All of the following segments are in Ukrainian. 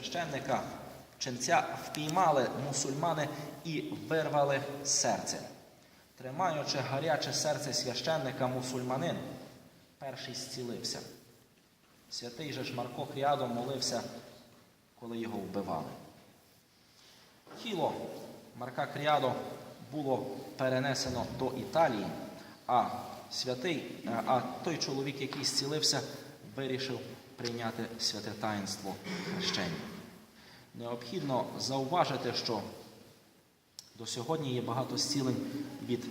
священника ченця впіймали мусульмани і вирвали серце. Тримаючи гаряче серце священника мусульманин, перший зцілився. Святий же ж Марко Кріадо молився, коли його вбивали. Тіло Марка Кріадо було перенесено до Італії, а святий, е, а той чоловік, який зцілився, вирішив прийняти святе таїнство хрещення. Необхідно зауважити, що до сьогодні є багато зцілень від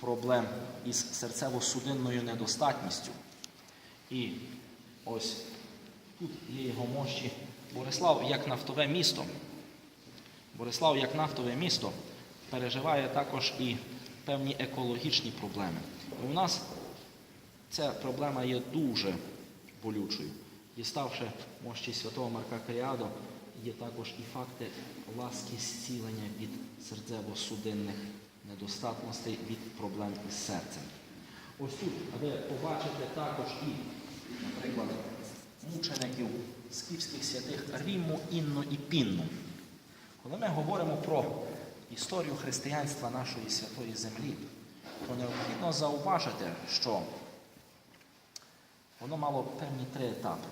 проблем із серцево-судинною недостатністю. І ось тут є його мощі. Борислав як нафтове місто. Борислав як нафтове місто переживає також і певні екологічні проблеми. І у нас ця проблема є дуже болючою. Діставши мощі святого Марка Кріадо, є також і факти ласки зцілення від серцево-судинних недостатностей, від проблем із серцем. Ось тут ви побачите також і, наприклад, мучеників скіфських святих Ріму, Інну і Пінну. Коли ми говоримо про історію християнства нашої святої землі, то необхідно зауважити, що воно мало певні три етапи.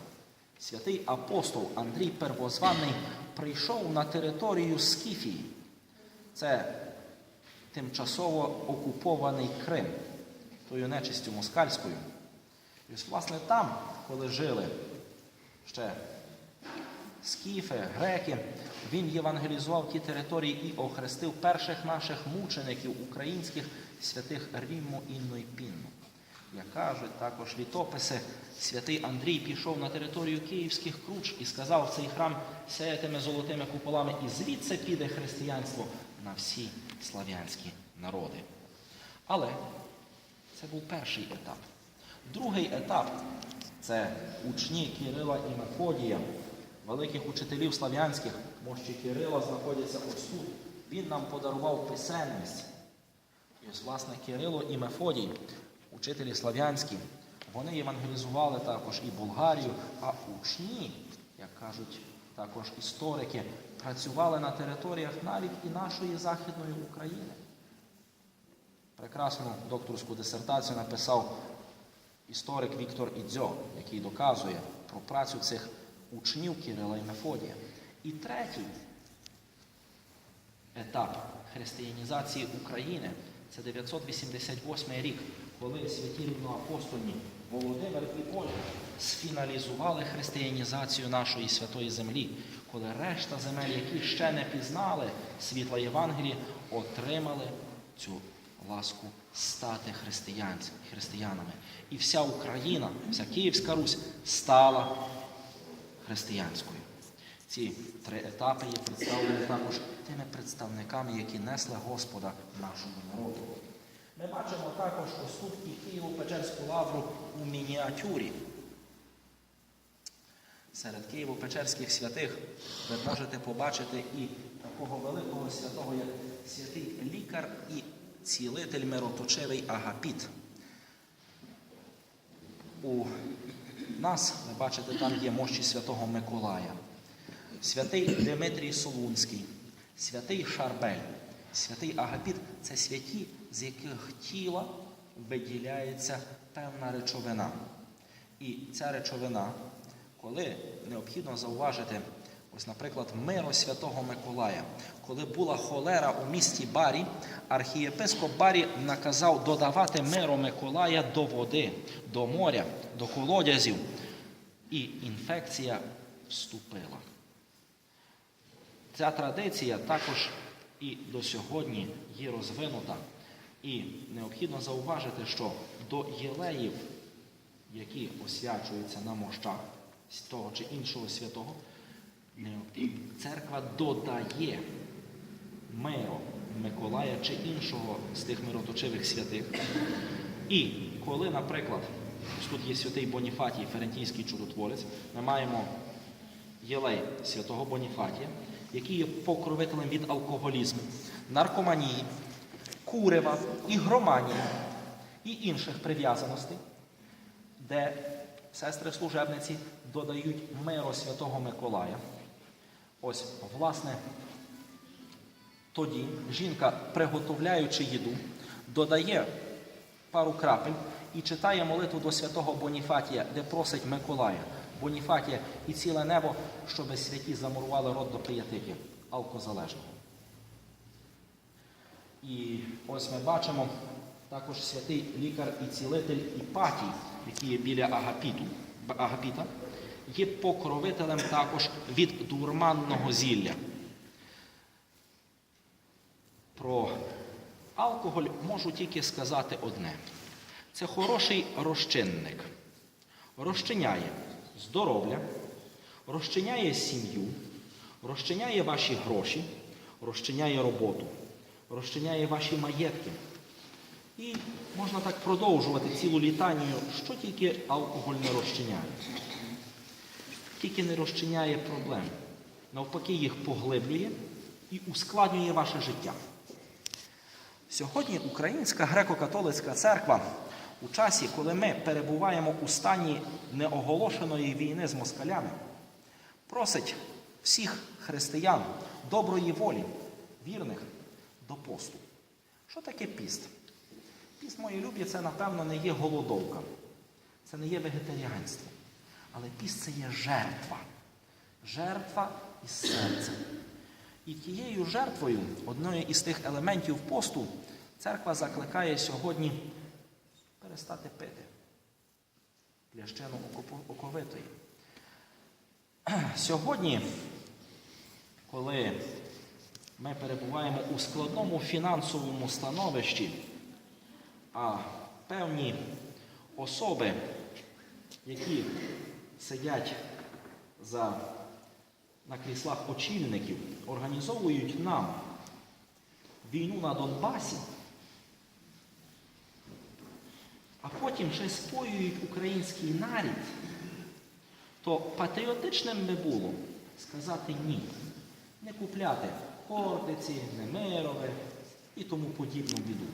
Святий апостол Андрій Первозваний прийшов на територію Скіфії. Це тимчасово окупований Крим, тою нечистю москальською. І ось, власне, там, коли жили ще скіфи, греки, він євангелізував ті території і охрестив перших наших мучеників українських святих Рімму, Інну і Пінну. Як кажуть також літописи, святий Андрій пішов на територію київських круч і сказав, цей храм сяятиме золотими куполами, і звідси піде християнство на всі слав'янські народи. Але це був перший етап. Другий етап це учні Кирила і Мефодія, великих учителів слав'янських, мощі Кирила знаходяться ось тут. Він нам подарував писемність. І ось, власне, Кирило і Мефодій, учителі слав'янські, вони євангелізували також і Болгарію, а учні, як кажуть також історики, працювали на територіях навіть і нашої Західної України. Прекрасну докторську дисертацію написав історик Віктор Ідзьо, який доказує про працю цих учнів Кирила і Мефодія. І третій етап християнізації України це 988 рік, коли святі рівноапостольні Володимир і Ольга сфіналізували християнізацію нашої святої землі, коли решта земель, які ще не пізнали світла Євангелії, отримали цю ласку стати християнами. І вся Україна, вся Київська Русь стала християнською. Ці три етапи є представлені також тими представниками, які несли Господа нашому народу. Ми бачимо також ось тут і Києво-Печерську лавру у мініатюрі. Серед Києво-Печерських святих ви можете побачити і такого великого святого, як святий лікар і цілитель мироточивий Агапіт. У нас, ви бачите, там є мощі святого Миколая, святий Димитрій Солунський, святий Шарбель, святий Агапіт це святі, з яких тіла виділяється певна речовина. І ця речовина, коли необхідно зауважити, ось, наприклад, миро святого Миколая, коли була холера у місті Барі, архієпископ Барі наказав додавати миро Миколая до води, до моря, до колодязів, і інфекція вступила. Ця традиція також і до сьогодні є розвинута. І необхідно зауважити, що до єлеїв, які освячуються на мощах того чи іншого святого, церква додає миро Миколая чи іншого з тих мироточивих святих. І коли, наприклад, тут є святий Боніфатій, Ферентійський чудотворець, ми маємо єлей святого Боніфатія, який є покровителем від алкоголізму, наркоманії, курева, ігроманії і інших прив'язаностей, де сестри служебниці додають миро святого Миколая. Ось, власне, тоді жінка, приготовляючи їду, додає пару крапель і читає молитву до святого Боніфатія, де просить Миколая, Боніфатія і ціле небо, щоб святі замурували рот до приятиків алкозалежного. І ось ми бачимо також святий лікар і цілитель Іпатій, який є біля Агапіту, Агапіта, є покровителем також від дурманного зілля. Про алкоголь можу тільки сказати одне: це хороший розчинник. Розчиняє здоров'я, розчиняє сім'ю, розчиняє ваші гроші, розчиняє роботу, розчиняє ваші маєтки. І можна так продовжувати цілу літанію, що тільки алкоголь не розчиняє. Тільки не розчиняє проблем. Навпаки, їх поглиблює і ускладнює ваше життя. Сьогодні Українська греко-католицька церква у часі, коли ми перебуваємо у стані неоголошеної війни з москалями, просить всіх християн доброї волі, вірних до посту. Що таке піст? Піст, мої любі, це, напевно, не є голодовка, це не є вегетаріанство. Але піст це є жертва. Жертва із серця. І тією жертвою, одною із тих елементів посту, церква закликає сьогодні перестати пити плящину оковитої. Сьогодні, коли ми перебуваємо у складному фінансовому становищі, а певні особи, які сидять за, на кріслах очільників, організовують нам війну на Донбасі, а потім ще споюють український нарід, то патріотичним би було сказати ні, не купляти Хортиці, Немирове і тому подібну біду.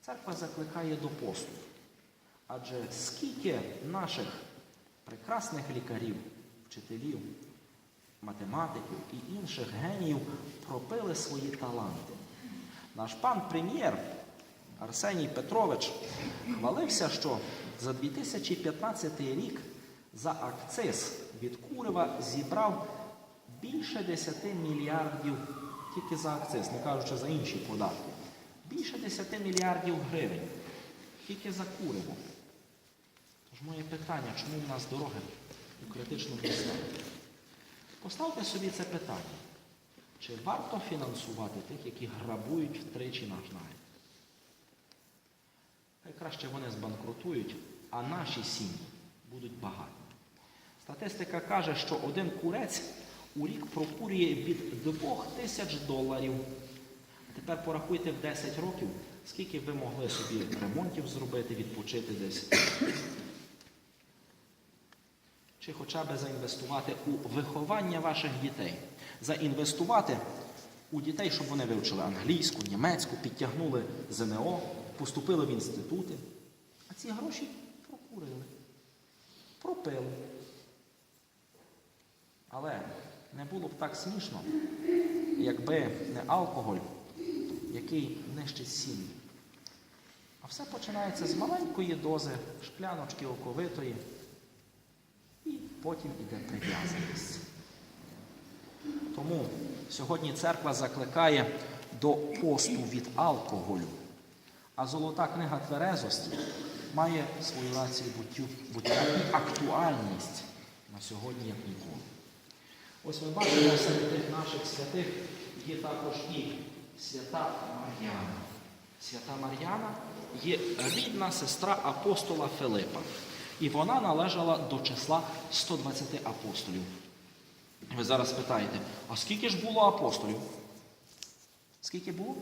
Церква закликає до посту. Адже скільки наших прекрасних лікарів, вчителів, математиків і інших геніїв пропили свої таланти. Наш пан прем'єр Арсеній Петрович хвалився, що за 2015 рік за акциз від Курева зібрав більше 10 мільярдів тільки за акциз, не кажучи за інші податки. Більше 10 мільярдів гривень тільки за Курево. Тож моє питання, чому в нас дороги у критичному стані? Поставте собі це питання. Чи варто фінансувати тих, які грабують втричі наш народ? Хай краще вони збанкрутують, а наші сім'ї будуть багаті. Статистика каже, що один курець у рік прокурює від 2 тисяч доларів. А тепер порахуйте в 10 років, скільки ви могли собі ремонтів зробити, відпочити десь. Чи хоча б заінвестувати у виховання ваших дітей, заінвестувати у дітей, щоб вони вивчили англійську, німецьку, підтягнули ЗНО, поступили в інститути. А ці гроші прокурили, пропили. Але не було б так смішно, якби не алкоголь, який нищить сім'ї. А все починається з маленької дози шкляночки оковитої, і потім іде прив'язаність. Тому сьогодні церква закликає до посту від алкоголю. А золота книга тверезості має свою рацію буття актуальність на сьогодні, як ніколи. Ось ми бачимо серед тих наших святих є також і свята Мар'яна. Свята Мар'яна є рідна сестра апостола Филипа. І вона належала до числа 120 апостолів. Ви зараз питаєте, а скільки ж було апостолів? Скільки було?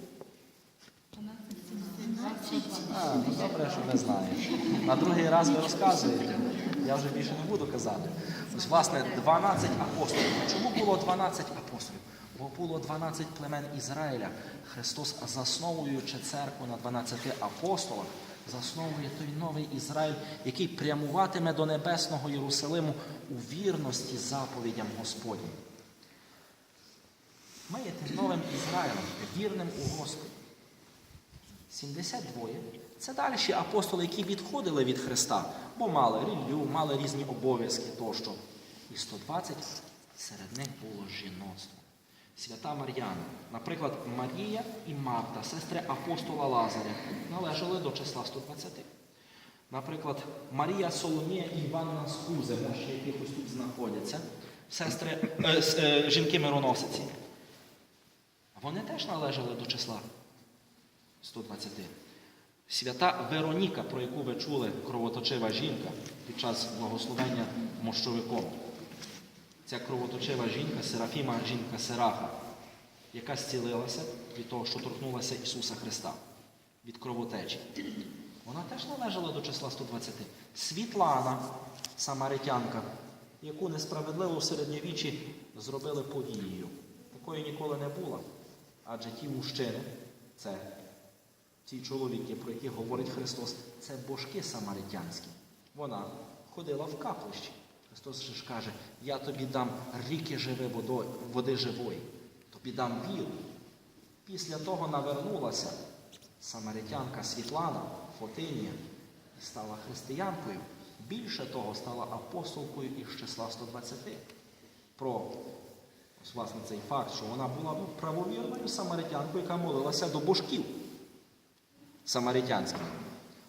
А, ну добре, що ви знаєте. На другий раз ви розказуєте. Я вже більше не буду казати. Ось, власне, 12 апостолів. Чому було 12 апостолів? Бо було 12 племен Ізраїля. Христос, засновуючи церкву на 12 апостолах, засновує той новий Ізраїль, який прямуватиме до небесного Єрусалиму у вірності заповідям Господнім. Ми є тим новим Ізраїлем, вірним у Господі. 72 це далі апостоли, які відходили від Христа, бо мали релігію, мали різні обов'язки тощо. І 120 серед них було жіноцтво. Свята Мар'яна, наприклад, Марія і Марта, сестри апостола Лазаря, належали до числа 120. Наприклад, Марія Соломія і Іванна з Кузи, може, якихось тут знаходяться, сестри, е, е, жінки мироносиці. Вони теж належали до числа 120. Свята Вероніка, про яку ви чули, кровоточива жінка під час благословення мощовиком. Ця кровоточива жінка, Серафіма, жінка Серафа, яка зцілилася від того, що торкнулася Ісуса Христа, від кровотечі. Вона теж належала до числа 120. Світлана, самаритянка, яку несправедливо в середньовіччі зробили повією. Такої ніколи не було. Адже ті мужчини, це ці чоловіки, про яких говорить Христос, це божки самаритянські. Вона ходила в каплищі. Христос же ж каже, я тобі дам ріки живи водою, води живої, тобі дам віру. Після того навернулася самаритянка Світлана, Фотинія, і стала християнкою. Більше того, стала апостолкою із числа 120. Про ось, власне, цей факт, що вона була ну, правовірною самаритянкою, яка молилася до божків самаритянських.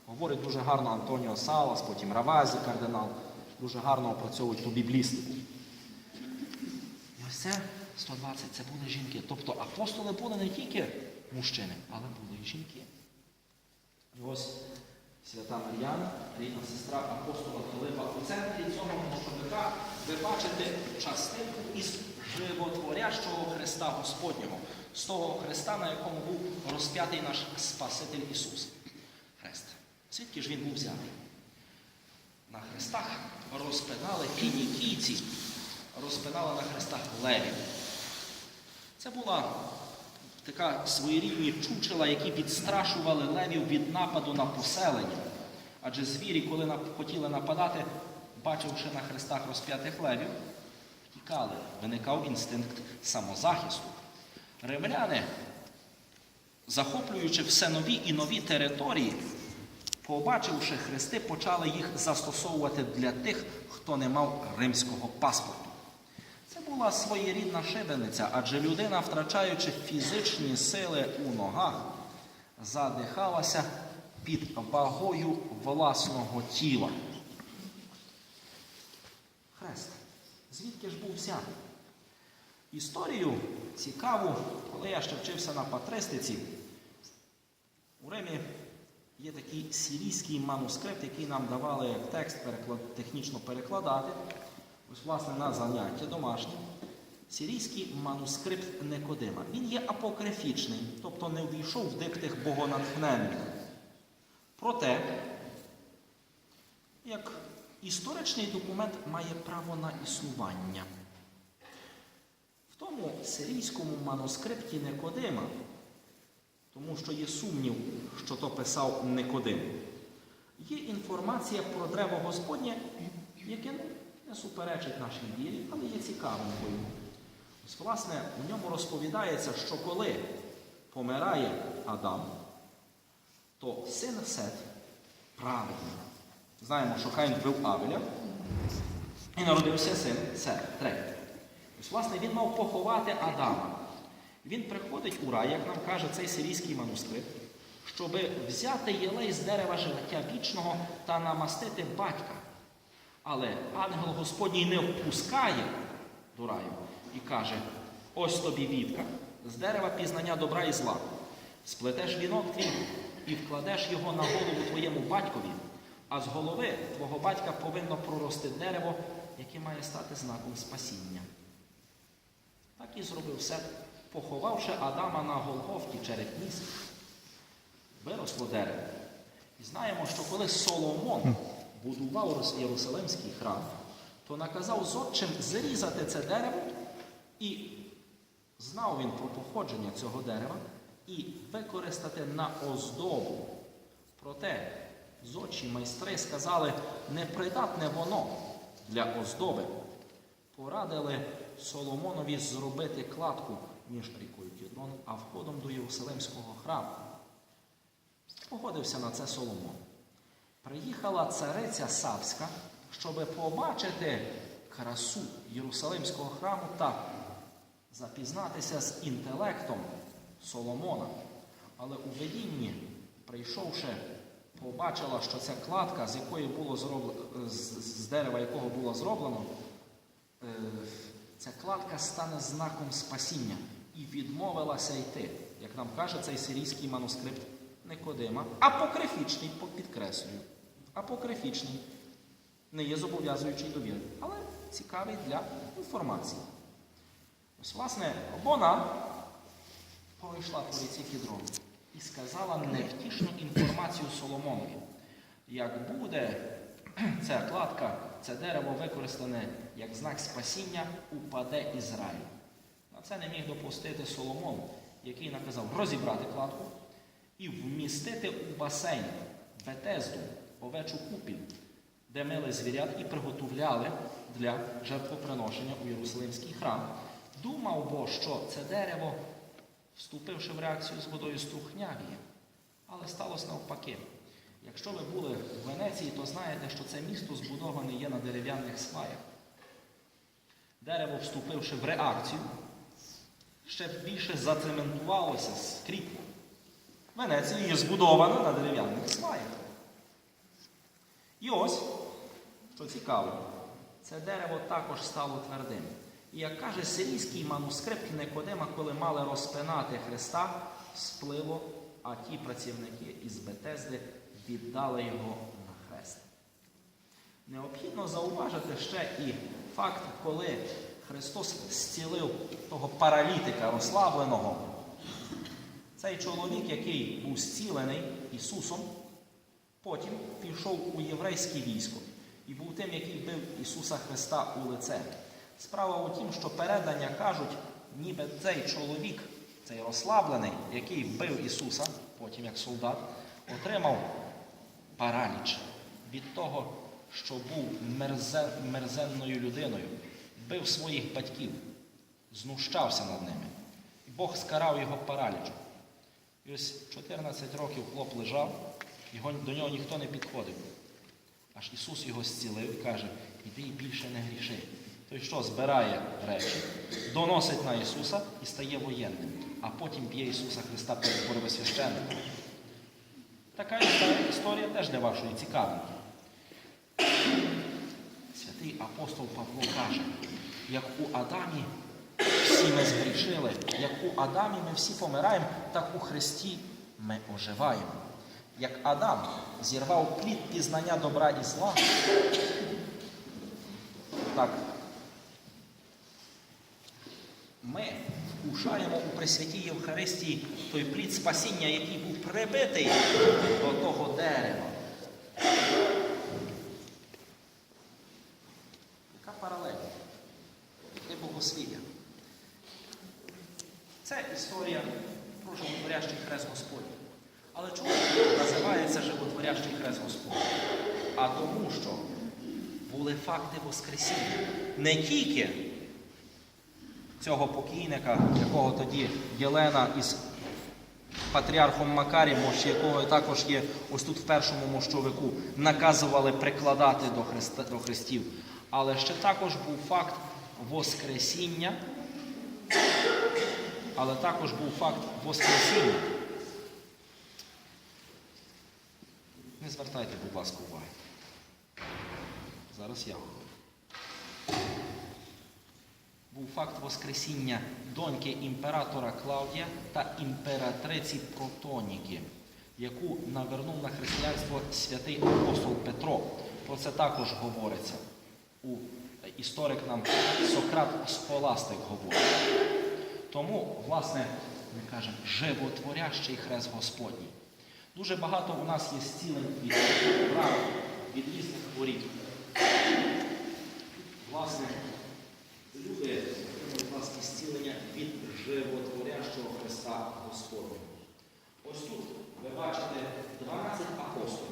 Говорить дуже гарно Антоніо Салас, потім Равазі, кардинал, дуже гарно опрацьовують ту біблістику. І ось це 120 це були жінки. Тобто апостоли були не тільки мужчини, але були і жінки. І ось свята Мар'яна, рідна сестра апостола Филипа. У центрі цього мошовика ви бачите частинку із животворящого Христа Господнього, з того Христа, на якому був розп'ятий наш Спаситель Ісус. Хрест. Звідки ж він був взятий? На хрестах розпинали фінікійці, розпинали на хрестах левів. Це була така своєрідні чучела, які відстрашували левів від нападу на поселення. Адже звірі, коли хотіли нападати, бачивши на хрестах розп'ятих левів, втікали, виникав інстинкт самозахисту. Римляни, захоплюючи все нові і нові території, побачивши хрести, почали їх застосовувати для тих, хто не мав римського паспорту. Це була своєрідна шибениця, адже людина, втрачаючи фізичні сили у ногах, задихалася під вагою власного тіла. Хрест. Звідки ж був взятий? Історію цікаву, коли я ще вчився на патристиці, у Римі є такий сирійський манускрипт, який нам давали як текст переклад- технічно перекладати. Ось, власне, на заняття домашнє. Сирійський манускрипт Никодима. Він є апокрифічний, тобто не увійшов в диктих богонатхненних. Проте, як історичний документ має право на існування. Тому сирійському манускрипті Никодима, тому що є сумнів, що то писав Никодим, є інформація про древо Господнє, яке не- суперечить нашій вірі, але є цікавинкою. Ось, власне, у ньому розповідається, що коли помирає Адам, то син Сет праведний. Знаємо, що Каїн вбив Авеля, і народився син Сет, третій. Ось, власне, він мав поховати Адама. Він приходить у рай, як нам каже цей сирійський манускрипт, щоб взяти єлей з дерева життя вічного та намастити батька. Але ангел Господній не впускає до раю і каже: ось тобі вівка з дерева пізнання добра і зла. Сплетеш вінок твій і вкладеш його на голову твоєму батькові, а з голови твого батька повинно прорости дерево, яке має стати знаком спасіння. Так і зробив Сет, поховавши Адама на Голгофті через ніс, виросло дерево. І знаємо, що коли Соломон будував Єрусалимський храм, то наказав зодчим зрізати це дерево, і знав він про походження цього дерева і використати на оздобу. Проте зодчі майстри сказали, непридатне воно для оздоби. Порадили Соломонові зробити кладку між рікою Кідрон, а входом до Єрусалимського храму. Погодився на це Соломон. Приїхала цариця Савська, щоб побачити красу Єрусалимського храму та запізнатися з інтелектом Соломона. Але у видінні, прийшовши, побачила, що ця кладка, з якої було зроблено, з дерева якого було зроблено, е, ця кладка стане знаком спасіння і відмовилася йти. Як нам каже цей сирійський манускрипт Никодима, апокрифічний, по- підкреслюю, апокрифічний, не є зобов'язуючий до віри, але цікавий для інформації. Ось, власне, вона пройшла по ріці Кідрон і сказала невтішну інформацію Соломонові. Як буде ця кладка, це дерево використане як знак спасіння, упаде Ізраїль. На це не міг допустити Соломон, який наказав розібрати кладку і вмістити у басейн Бетезду, овечу купіль, де мили звірят і приготовляли для жертвоприношення у Єрусалимський храм. Думав бо, що це дерево, вступивши в реакцію з водою, струхнявіє. Але сталося навпаки. Якщо ви були Венеції, то знаєте, що це місто збудоване є на дерев'яних сваях. Дерево, вступивши в реакцію, ще більше зацементувалося, скріпло. Венеція є збудована на дерев'яних сваях. І ось, що цікаво, це дерево також стало твердим. І як каже сирійський манускрипт Никодима, коли мали розпинати Христа, спливо, а ті працівники із Бетезди віддали його. Необхідно зауважити ще і факт, коли Христос зцілив того паралітика розслабленого. Цей чоловік, який був зцілений Ісусом, потім пішов у єврейське військо і був тим, який бив Ісуса Христа у лице. Справа у тім, що передання кажуть, ніби цей чоловік, цей розслаблений, який бив Ісуса, потім як солдат, отримав параліч від того, що був мерзе, мерзенною людиною, бив своїх батьків, знущався над ними. І Бог скарав його паралічем. І ось 14 років хлоп лежав, його, до нього ніхто не підходив. Аж Ісус його зцілив і каже, іди і більше не гріши. Той що збирає речі, доносить на Ісуса і стає воєнним, а потім б'є Ісуса Христа перед первосвященником. Така історія теж для вашої цікавинки. Святий апостол Павло каже, як у Адамі всі ми згрішили, як у Адамі ми всі помираємо, так у Христі ми оживаємо. Як Адам зірвав плід пізнання добра і зла, так ми вкушаємо у Пресвятій Євхаристії той плід спасіння, який був прибитий до того дерева. Яка паралель? Яке богослів'я? Це історія про животворящий хрест Господній. Але чому називається животворящий хрест Господній? А тому, що були факти Воскресіння. Не тільки цього покійника, якого тоді Єлена із патріархом Макарієм, якого також є ось тут в першому мощовику, наказували прикладати до, Христа, до Христів. Але ще також був факт Воскресіння, але також був факт Воскресіння. Не звертайте, будь ласка, уваги. Зараз я говорю. Був факт Воскресіння доньки імператора Клавдія та імператриці Протоніки, яку навернув на християнство святий апостол Петро. Про це також говориться. У історик нам Сократ Схоластик говорить. Тому, власне, ми кажемо, животворящий хрест Господній. Дуже багато у нас є зцілень від ран, від різних хворіб. Власне, люди власне зцілення від животворящого Христа Господнього. Ось тут ви бачите 12 апостолів.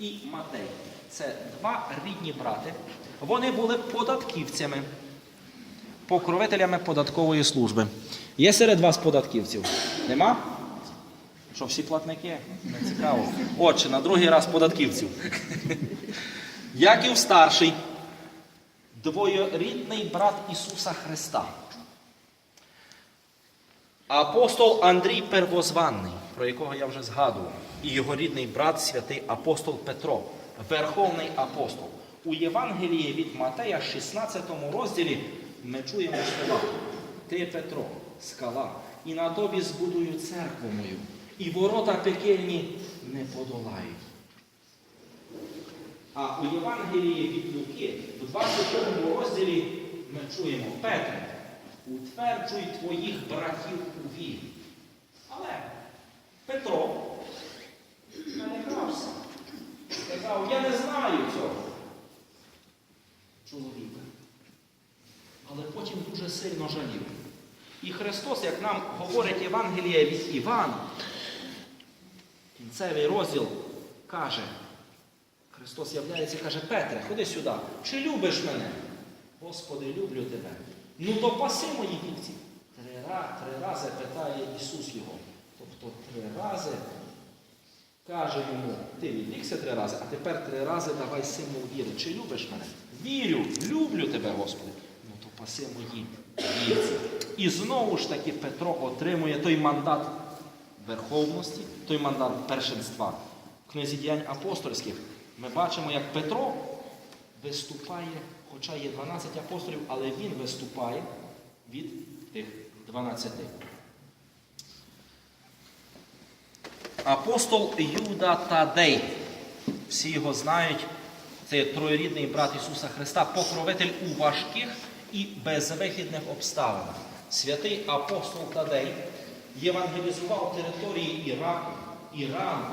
і Матей. Це два рідні брати. Вони були податківцями, покровителями податкової служби. Є серед вас податківців? Нема? Що всі платники? Не цікаво. Отже, на другий раз податківців. Яків старший, двоюрідний брат Ісуса Христа. Апостол Андрій Первозванний, про якого я вже згадував, і його рідний брат, святий апостол Петро, Верховний апостол. У Євангелії від Матея, 16 розділі, ми чуємо слова. Ти, Петро, скала, і на тобі збудую церкву мою, і ворота пекельні не подолають. А у Євангелії від Луки, в 22 розділі, ми чуємо Петре, утверджуй твоїх братів у вірі. Але Петро перегрався. Сказав, я не знаю цього чоловіка. Але потім дуже сильно жалів. І Христос, як нам говорить Євангелія від Івана, кінцевий розділ каже, Христос являється і каже, Петре, ходи сюди. Чи любиш мене? Господи, люблю тебе. Ну то паси мої вівці. Три, три рази питає Ісус його. Тобто три рази каже йому, ти відрікся три рази, а тепер три рази давай символ віри. Чи любиш мене? Вірю, люблю тебе, Господи. Ну то паси мої вівці. І знову ж таки Петро отримує той мандат верховності, той мандат першинства. В книзі діянь апостольських ми бачимо, як Петро виступає, хоча є 12 апостолів, але він виступає від тих 12. Апостол Юда Тадей. Всі його знають. Це троєрідний брат Ісуса Христа, покровитель у важких і безвихідних обставинах. Святий апостол Тадей євангелізував території Іраку, Ірану,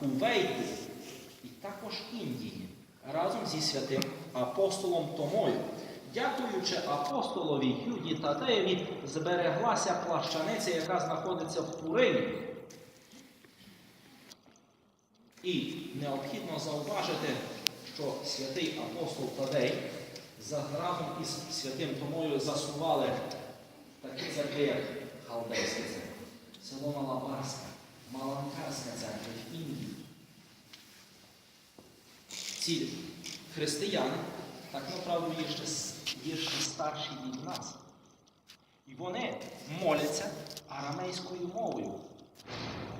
Кувейту також Індії разом зі святим апостолом Томою. Дякуючи апостолові Юді Тадеєві, збереглася плащаниця, яка знаходиться в Турині. І необхідно зауважити, що святий апостол Тадей за разом із святим Томою засували такі церкви, як Халдейська церква, село Малабарська, Маланкарська церква в Індії. Ці християни, так направду є ще, є ще старші від нас. І вони моляться арамейською мовою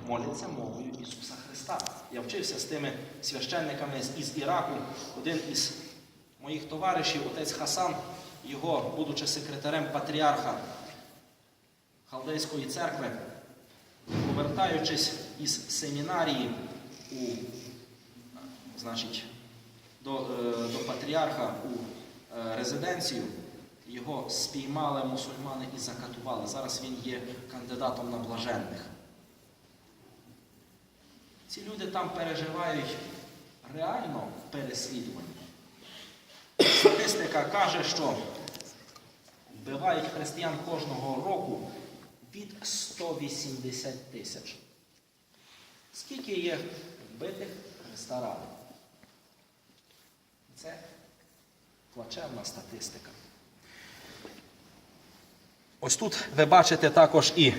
моляться мовою Ісуса Христа. Я вчився з тими священниками із Іраку. Один із моїх товаришів, отець Хасан, його, будучи секретарем патріарха Халдейської церкви, повертаючись із семінарії у, значить, до, е, до патріарха у е, резиденцію, його спіймали мусульмани і закатували. Зараз він є кандидатом на блаженних. Ці люди там переживають реально переслідування. Статистика каже, що вбивають християн кожного року від 180 тисяч. Скільки є вбитих Христа? Це плачевна статистика. Ось тут ви бачите також і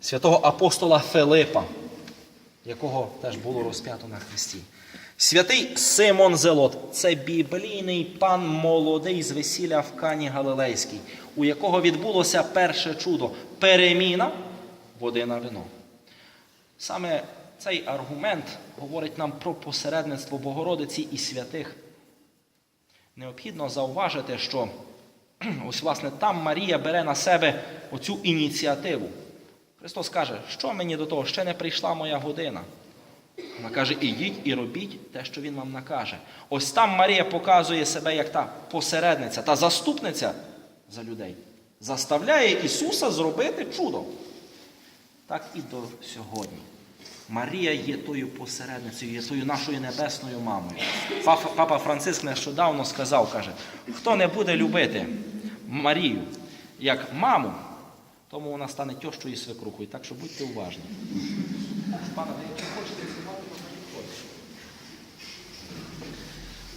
святого апостола Филипа якого теж було розп'ято на Христі. Святий Симон Зелот це біблійний пан молодий з весілля в Кані Галилейській, у якого відбулося перше чудо переміна води на вино. Саме цей аргумент говорить нам про посередництво Богородиці і святих. Необхідно зауважити, що ось власне там Марія бере на себе оцю ініціативу. Христос каже, що мені до того, ще не прийшла моя година. Вона каже, ідіть і робіть те, що він вам накаже. Ось там Марія показує себе як та посередниця, та заступниця за людей. Заставляє Ісуса зробити чудо. Так і до сьогодні. Марія є тою посередницею, є тою нашою небесною мамою. Папа, Франциск нещодавно сказав, каже, хто не буде любити Марію як маму, тому вона стане тьощою свекрухою. Так що будьте уважні. Пане, якщо хочете.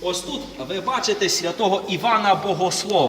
Ось тут ви бачите святого Івана Богослова.